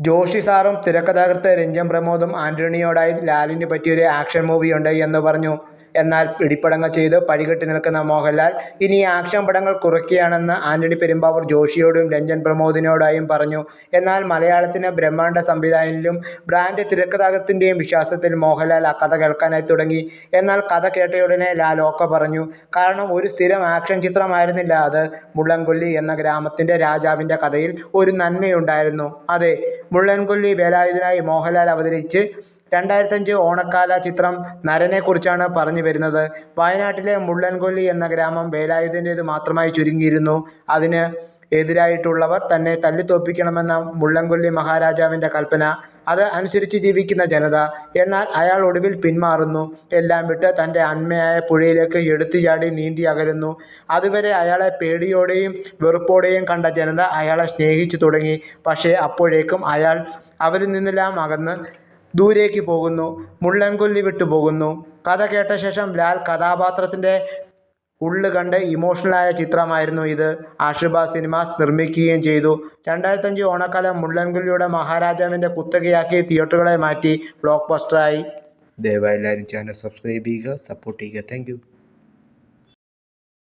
ജോഷി സാറും തിരക്കഥാകൃത്ത് രഞ്ജൻ പ്രമോദും ആന്റണിയോടായി ലാലിന് പറ്റിയൊരു ആക്ഷൻ മൂവിയുണ്ട് എന്ന് പറഞ്ഞു. എന്നാൽ പിടിപ്പടങ്ങൾ ചെയ്ത് പഴികെട്ടി നിൽക്കുന്ന മോഹൻലാൽ ഇനി ആക്ഷൻ പടങ്ങൾ കുറയ്ക്കുകയാണെന്ന് ആന്റണി പെരുമ്പാവൂർ ജോഷിയോടും രഞ്ജൻ പ്രമോദിനോടായും പറഞ്ഞു. എന്നാൽ മലയാളത്തിന് ബ്രഹ്മാണ്ഡ സംവിധായകനിലും ബ്രാൻഡ് തിരക്കഥാകത്തിന്റെയും വിശ്വാസത്തിൽ മോഹൻലാൽ ആ കഥ കേൾക്കാനായി തുടങ്ങി. എന്നാൽ കഥ കേട്ടയുടനെ ലാൽ ഓക്കെ പറഞ്ഞു. കാരണം ഒരു സ്ഥിരം ആക്ഷൻ ചിത്രമായിരുന്നില്ല അത്. മുള്ളൻകൊല്ലി എന്ന ഗ്രാമത്തിന്റെ രാജാവിന്റെ കഥയിൽ ഒരു നന്മയുണ്ടായിരുന്നു. അതെ, മുള്ളൻകൊല്ലി വേലായുധനായി മോഹൻലാൽ അവതരിച്ച് രണ്ടായിരത്തഞ്ച് ഓണക്കാല ചിത്രം നരനെക്കുറിച്ചാണ് പറഞ്ഞു വരുന്നത്. വയനാട്ടിലെ മുള്ളൻകൊല്ലി എന്ന ഗ്രാമം വേലായുധന്റേത് മാത്രമായി ചുരുങ്ങിയിരുന്നു. അതിന് എതിരായിട്ടുള്ളവർ തന്നെ തല്ലിത്തോൽപ്പിക്കണമെന്ന മുള്ളൻകൊല്ലി മഹാരാജാവിന്റെ കൽപ്പന. അത് അനുസരിച്ച് ജീവിക്കുന്ന ജനത. എന്നാൽ അയാൾ ഒടുവിൽ പിന്മാറുന്നു. എല്ലാം വിട്ട് തന്റെ അന്മയായ പുഴയിലേക്ക് എടുത്തു ചാടി നീന്തി അകലുന്നു. അതുവരെ അയാളെ പേടിയോടെയും വെറുപ്പോടെയും കണ്ട ജനത അയാളെ സ്നേഹിച്ചു തുടങ്ങി. പക്ഷേ അപ്പോഴേക്കും അയാൾ അവരിൽ നിന്നെല്ലാം അകന്ന് ദൂരേക്ക് പോകുന്നു. മുള്ളൻകൊല്ലി വിട്ടു പോകുന്നു. കഥ കേട്ട ശേഷം ലാൽ കഥാപാത്രത്തിന്റെ ഉള്ള് കണ്ട് ഇമോഷണലായ ചിത്രമായിരുന്നു ഇത്. ആഷുബ സിനിമാസ് നിർമ്മിക്കുകയും ചെയ്തു. രണ്ടായിരത്തഞ്ച് ഓണക്കാലം മുള്ളൻകുലിയുടെ മഹാരാജാവിന്റെ കുത്തകയാക്കി തിയേറ്ററുകളെ മാറ്റി ബ്ലോക്ക് ബസ്റ്ററായി. ദയവായി എല്ലാവരും ചാനൽ സബ്സ്ക്രൈബ് ചെയ്യുക, സപ്പോർട്ട് ചെയ്യുക. താങ്ക്.